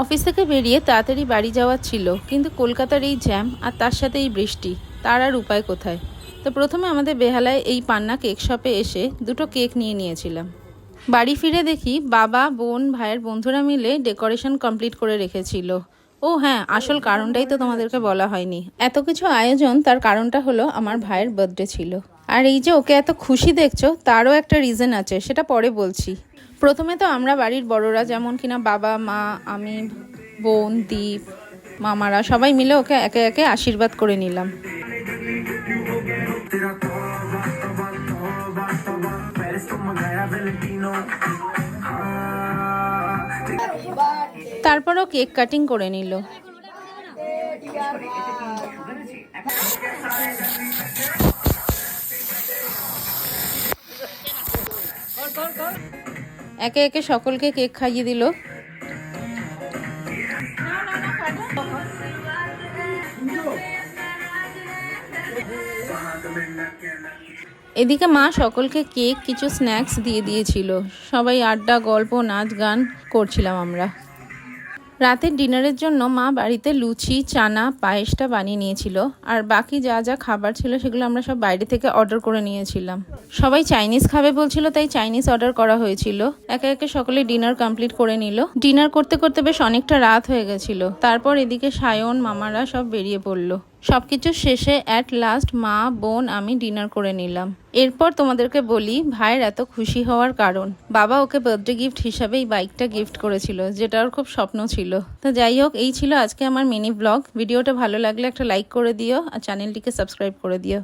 Office থেকে বেরিয়ে তাড়াতাড়ি বাড়ি যাওয়ার ছিল, কিন্তু কলকাতার এই জ্যাম আর তার সাথে এই বৃষ্টি, তার আর উপায় কোথায়? তো প্রথমে আমাদের বেহালায় এই পান্না কেক শপে এসে দুটো কেক নিয়ে নিয়েছিলাম। বাড়ি ফিরে দেখি বাবা, বোন, ভাইয়ের বন্ধুরা মিলে ডেকোরেশন কমপ্লিট করে রেখেছিল। ও হ্যাঁ আসল কারণটাই তো তোমাদেরকে বলা হয়নি। এত কিছু আয়োজন, তার কারণটা হলো আমার ভাইয়ের বার্থডে ছিল। আর এই যে ওকে এত খুশি দেখছ, তারও একটা রিজন আছে, সেটা পরে বলছি। প্রথমে তো আমরা বাড়ির বড়রা যেমন কিনা বাবা, মা, আমি, বোন, দীপ, মামারা সবাই মিলে ওকে একে একে আশীর্বাদ করে নিলাম। তারপরও কেক কাটিং করে নিল। একে একে সকলকে কেক খাইয়ে দিল। এদিকে মা সকলকে কেক, কিছু স্ন্যাক্স দিয়ে দিয়েছিল। সবাই আড্ডা, গল্প, নাচ, গান করছিলাম আমরা। রাতের ডিনারের জন্য মা বাড়িতে লুচি, চানা, পায়েসটা বানিয়ে নিয়েছিল। আর বাকি যা যা খাবার ছিল সেগুলো আমরা সব বাইরে থেকে অর্ডার করে নিয়েছিলাম। সবাই চাইনিজ খাবে বলছিল, তাই চাইনিজ অর্ডার করা হয়েছিল। একে একে সকলে ডিনার কমপ্লিট করে নিল। ডিনার করতে করতে বেশ অনেকটা রাত হয়ে গেছিল। তারপর এদিকে সায়ন, মামারা সব বেরিয়ে পড়ল। সবকিছু শেষে অ্যাট লাস্ট মা, বোন আমি ডিনার করে নিলাম। এরপর তোমাদেরকে বলি, ভাইয়ের এত খুশি হওয়ার কারণ। বাবা ওকে বার্থডে গিফট হিসাবে এই বাইকটা গিফট করেছিল, যেটা ওর খুব স্বপ্ন ছিল। তো যাই হোক, এই ছিল আজকে আমার মিনি ব্লগ ভিডিওটা ভালো লাগলে একটা লাইক করে দিও, আর চ্যানেলটিকে সাবস্ক্রাইব করে দিও।